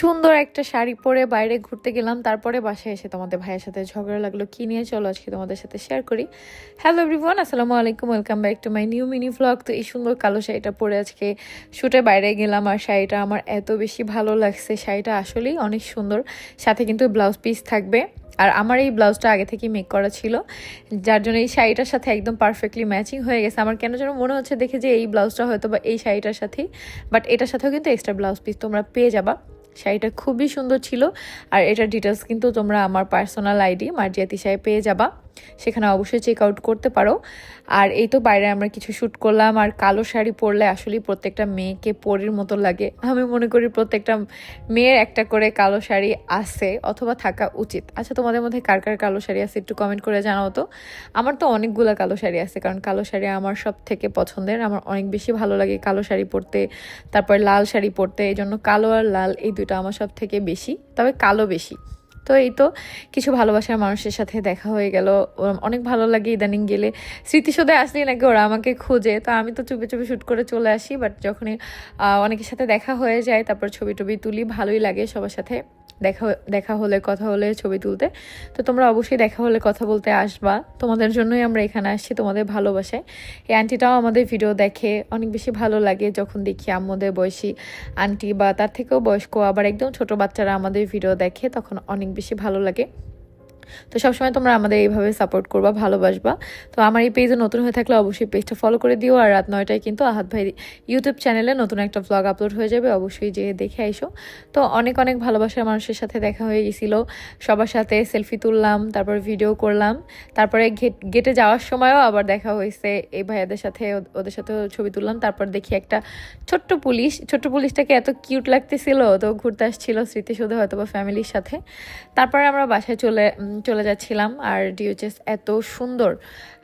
সুন্দর একটা শাড়ি পরে বাইরে ঘুরতে গেলাম, তারপরে বাসায় এসে তোমাদের ভাইয়ের সাথে ঝগড়া লাগল, কি নিয়ে চলো আজকে তোমাদের সাথে শেয়ার করি। হ্যালো এভরিওয়ান আসসালামু আলাইকুম welcome back to my new mini vlog তো এই সুন্দর কালো শাড়িটা পরে আজকে শুটে বাইরে গেলাম আর শাড়িটা আমার এত বেশি ভালো লাগছে, শাড়িটা আসলেই অনেক সুন্দর। সাথে কিন্তু ব্লাউজ পিস থাকবে। আর আমার এই ব্লাউজটা আগে থেকেই মেক করা ছিল, যার জন্য এই শাড়িটার সাথে একদম পারফেক্টলি ম্যাচিং হয়ে গেছে। আমার কেন যেন মনে হচ্ছে দেখে যে এই ব্লাউজটা হয়তো বা এই শাড়িটার সাথেই বাট এটার সাথেও কিন্তু এক্সট্রা ব্লাউজ পিস তোমরা পেয়ে যাবা। শাড়িটা খুবই সুন্দর ছিল। আর এটার ডিটেলস কিন্তু তোমরা আমার পার্সোনাল আইডি মার্জিয়াতি তিশায় পেয়ে যাবা। সেখানে অবশ্যই চেক আউট করতে পারো। আর এই তো বাইরে আমরা কিছু শ্যুট করলাম, আর কালো শাড়ি পরলে আসলেই প্রত্যেকটা মেয়েকে পরির মতো লাগে। আমি মনে করি প্রত্যেকটা মেয়ের একটা করে কালো শাড়ি আছে, অথবা থাকা উচিত। আচ্ছা তোমাদের মধ্যে কার কার কালো শাড়ি আছে একটু কমেন্ট করে জানাও তো। আমার তো অনেকগুলো কালো শাড়ি আছে, কারণ কালো শাড়ি আমার সব থেকে পছন্দের। আমার অনেক বেশি ভালো লাগে কালো শাড়ি পরতে, তারপর লাল শাড়ি পরতে, এই জন্য কালো আর লাল এই দুটো আমার সব থেকে বেশি, তবে কালো বেশি। তো এই তো কিছু ভালোবাসার মানুষের সাথে দেখা হয়ে গেল। অনেক ভালো লাগে ইদানিং গেলে। স্মৃতিসৌধে আসলেই নাকি ওরা আমাকে খোঁজে। তো আমি তো চুপে চুপে শ্যুট করে চলে আসি বাট যখনই অনেকের সাথে দেখা হয়ে যায়, তারপর ছবি টবি তুলি, ভালোই লাগে সবার সাথে। দেখা দেখা হলে, কথা হলে, ছবি তুলতে। তো তোমরা অবশ্যই দেখা হলে, কথা বলতে আসবা। তোমাদের জন্যই আমরা এখানে আসছি, তোমাদের ভালোবাসায়। এই আন্টিটাও আমাদের ভিডিও দেখে অনেক বেশি ভালো লাগে যখন দেখি আমাদের বয়সী আন্টি বা তার থেকেও বয়স্ক, আবার একদম ছোট বাচ্চারা আমাদের ভিডিও দেখে, তখন অনেক বেশি ভালো লাগে। তো সবসময় তোমরা আমাদের এইভাবে সাপোর্ট করবা, ভালোবাসবা। তো আমার এই পেজে নতুন হয়ে থাকলে অবশ্যই পেজটা ফলো করে দিও। আর রাত নয়টায় কিন্তু আহাত ভাই ইউটিউব চ্যানেলে নতুন একটা ভ্লগ আপলোড হয়ে যাবে, অবশ্যই যেয়ে দেখে আইসো। তো অনেক অনেক ভালোবাসার মানুষের সাথে দেখা হয়ে গেছিল। সবার সাথে সেলফি তুললাম, তারপর ভিডিও করলাম। তারপরে গেটে যাওয়ার সময়ও আবার দেখা হয়েছে। এই ভাইয়াদের সাথে ওদের সাথেও ছবি তুললাম। তারপর দেখি একটা ছোট্ট পুলিশ, ছোট্ট পুলিশটাকে এত কিউট লাগতেছিল। তো ঘুরতে আসছিল স্মৃতিসৌধে হয়তো বা ফ্যামিলির সাথে। তারপরে আমরা বাসায় চলে চলে যাচ্ছিলাম আর ডিওচেস এত সুন্দর।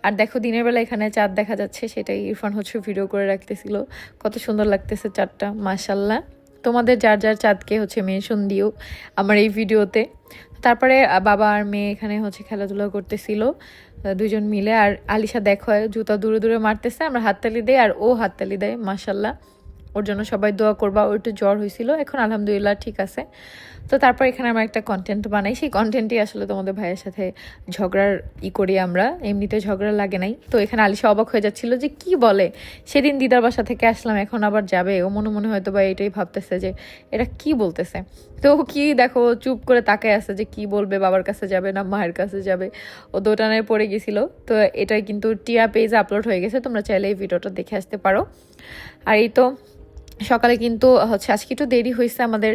আর দেখো দিনের বেলা এখানে চাঁদ দেখা যাচ্ছে, সেটাই ইরফান হচ্ছে ভিডিও করে রাখতেছিল। কত সুন্দর লাগতেছে চাঁদটা মাশাল্লাহ তোমাদের যার যার চাঁদকে হচ্ছে মেনশন দিও আমার এই ভিডিওতে তারপরে বাবা আর মেয়ে এখানে হচ্ছে খেলাধুলা করতেছিল, দুজন মিলে। আর আলিশা দেখো, জুতা দূরে দূরে মারতেছে, আমরা হাততালি দেই আর ও হাততালি দেয় মাশাল্লাহ ওর জন্য সবাই দোয়া করবা, ওর একটু জ্বর হয়েছিল, এখন আলহামদুলিল্লাহ ঠিক আছে। তো তারপর এখানে আমরা একটা কন্টেন্ট বানাই, সেই কন্টেন্টই আসলে তোমাদের ভাইয়ের সাথে ঝগড়ার ই করি আমরা, এমনিতে ঝগড়া লাগে নাই। তো এখানে আলিশা অবাক হয়ে যাচ্ছিল যে কি বলে? সেদিন দিদার বাসা থেকে আসলাম, এখন আবার যাবে। ও মনে মনে হয়তো বা এটাই ভাবতেছে যে এটা কি বলতেছে? তো কি দেখো চুপ করে তাকায় আছে যে কি বলবে, বাবার কাছে যাবে না মায়ের কাছে যাবে। ও দোটানায় পড়ে গেছিল। তো এটাই কিন্তু টিয়া পেজ আপলোড হয়ে গেছে, তোমরা চাইলে এই ভিডিওটা দেখে আসতে পারো। আর এই তো সকালে কিন্তু, হচ্ছে আজকে একটু দেরি হয়েছে আমাদের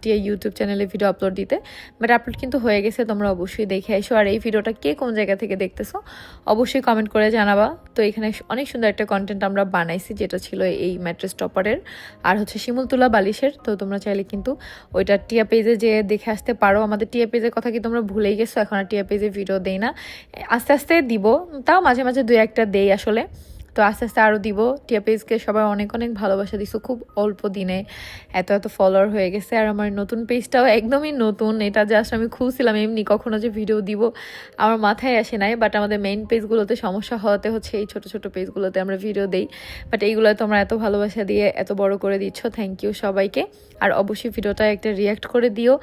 টিয়া ইউটিউব চ্যানেলে ভিডিও আপলোড দিতে বাট আপলোড কিন্তু হয়ে গেছে, তোমরা অবশ্যই দেখে এসো। আর এই ভিডিওটা কে কোন জায়গা থেকে দেখতেছো, অবশ্যই কমেন্ট করে জানাবা। তো এখানে অনেক সুন্দর একটা কন্টেন্ট আমরা বানাইছি, যেটা ছিল এই ম্যাট্রেস টপারের আর হচ্ছে শিমুলতুলা বালিশের। তো তোমরা চাইলে কিন্তু ওইটা টিয়া পেজে যে দেখে আসতে পারো। আমাদের টিয়া পেজের কথা কি তোমরা ভুলেই গেছো, এখন আর টিয়া পেজে ভিডিও দেই না। আস্তে আস্তে দিব, তাও মাঝে মাঝে দুই একটা দেই আসলে। তো আস্তে আস্তে আরও দিব। টিয়া পেজকে সবাই অনেক অনেক ভালোবাসা দিছো, খুব অল্প দিনে। এত এত ফলোয়ার হয়ে গেছে আর আমার নতুন পেজটাও একদমই নতুন। এটা জাস্ট আমি খুঁজছিলাম এমনি কখনো যে ভিডিও দিব, আমার মাথায় আসে নাই। বাট আমাদের মেইন পেজগুলোতে সমস্যা হওয়াতে হচ্ছে এই ছোট ছোট পেজগুলোতে আমরা ভিডিও দেই। বাট এইগুলো তোমরা এত ভালোবাসা দিয়ে এত বড় করে দিচ্ছ থ্যাংক ইউ সবাইকে। আর অবশ্যই ভিডিওটা একটা রিয়াক্ট করে দিও।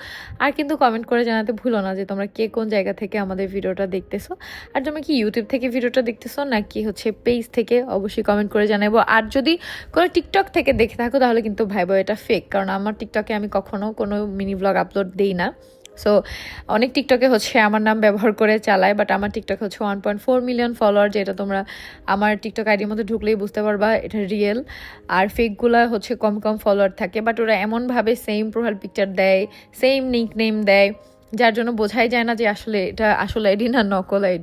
আর কিন্তু কমেন্ট করে জানাতে ভুলো না যে তোমরা কে কোন জায়গা থেকে আমাদের ভিডিওটা দেখতেছো। আর তুমি কি ইউটিউব থেকে ভিডিওটা দেখতেছো নাকি হচ্ছে পেজ থেকে অবশ্যই কমেন্ট করে জানাব আর যদি কোনো টিকটক থেকে দেখে থাকো, তাহলে কিন্তু ভাইবো এটা ফেক কারণ আমার টিকটকে আমি কখনো কোনো মিনি ব্লগ আপলোড দিই না। সো অনেক টিকটকে হচ্ছে আমার নাম ব্যবহার করে চালায় বাট আমার টিকটক হচ্ছে one point four million follower যেটা তোমরা আমার টিকটক আইডির মধ্যে ঢুকলেই বুঝতে পারবা, এটা রিয়েল আর ফেকগুলো হচ্ছে কম কম ফলোয়ার থাকে বাট ওরা এমনভাবে সেম প্রোফাইল পিকচার দেয় সেম নিক নেম দেয়, যার জন্য বোঝাই যায় না যে আসলে এটা আসল আইডি না নকল আইডি